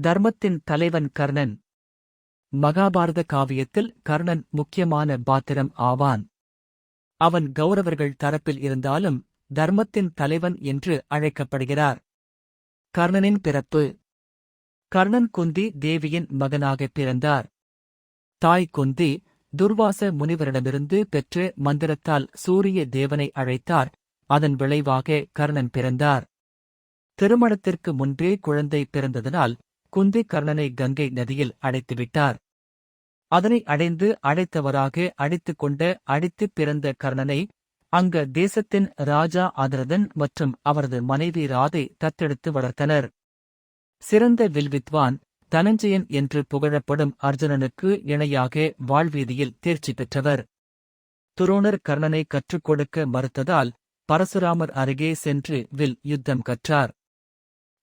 தர்மத்தின் தலைவன் கர்ணன். மகாபாரத காவியத்தில் கர்ணன் முக்கியமான பாத்திரம் ஆவான். அவன் கௌரவர்கள் தரப்பில் இருந்தாலும் தர்மத்தின் தலைவன் என்று அழைக்கப்படுகிறார். கர்ணனின் பிறப்பு. கர்ணன் குந்தி தேவியின் மகனாகப் பிறந்தார். தாய் குந்தி துர்வாச முனிவரிடமிருந்து பெற்று மந்திரத்தால் சூரிய தேவனை அழைத்தார். அதன் விளைவாக கர்ணன் பிறந்தார். திருமணத்திற்கு முன்பே குழந்தை பிறந்ததனால் குந்தி கர்ணனை கங்கை நதியில் அடைத்துவிட்டார். அதனை அடைந்து அழைத்தவராக அழைத்து கொண்ட அழைத்து பிறந்த கர்ணனை அங்க தேசத்தின் ராஜா அதரதன் மற்றும் அவரது மனைவி ராதை தத்தெடுத்து வளர்த்தனர். சிறந்த வில்வித்வான் தனஞ்சயன் என்று புகழப்படும் அர்ஜுனனுக்கு இணையாக வாழ்வீதியில் தேர்ச்சி பெற்றவர். துரோணர் கர்ணனை கற்றுக் கொடுக்க மறுத்ததால் பரசுராமர் அருகே சென்று வில் யுத்தம் கற்றார்.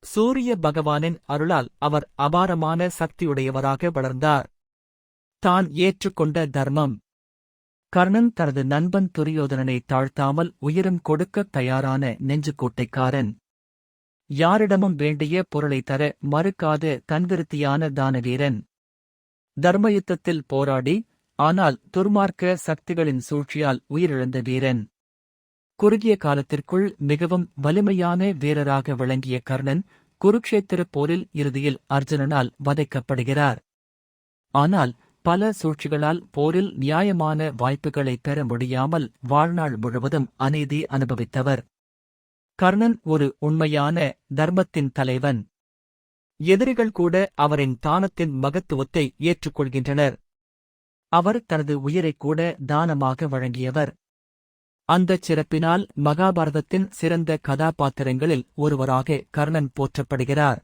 சூரிய பகவானின் அருளால் அவர் அபாரமான சக்தியுடையவராக வளர்ந்தார். தான் ஏற்றுக்கொண்ட தர்மம். கர்ணன் தனது நண்பன் துரியோதனனை தாழ்த்தாமல் உயிரும் கொடுக்கத் தயாரான நெஞ்சுக்கோட்டைக்காரன். யாரிடமும் வேண்டிய பொருளை தர மறுக்காத தன்விருத்தியான தானவீரன். தர்மயுத்தத்தில் போராடி ஆனால் துர்மார்க்க சக்திகளின் சூழ்ச்சியால் உயிரிழந்த வீரன். குறுகிய காலத்திற்குள் மிகவும் வலிமையான வீரராக விளங்கிய கர்ணன் குருக்ஷேத்திரப் போரில் இறுதியில் அர்ஜுனனால் வதைக்கப்படுகிறார். ஆனால் பல சூழ்ச்சிகளால் போரில் நியாயமான வாய்ப்புகளை பெற முடியாமல் வாழ்நாள் முழுவதும் அநீதி அனுபவித்தவர். கர்ணன் ஒரு உண்மையான தர்மத்தின் தலைவன். எதிரிகள் கூட அவரின் தானத்தின் மகத்துவத்தை ஏற்றுக்கொள்கின்றனர். அவர் தனது உயிரைக் கூட தானமாக வழங்கியவர். அந்தச் சிறப்பினால் மகாபாரதத்தின் சிறந்த கதாபாத்திரங்களில் ஒருவராக கர்ணன் போற்றப்படுகிறார்.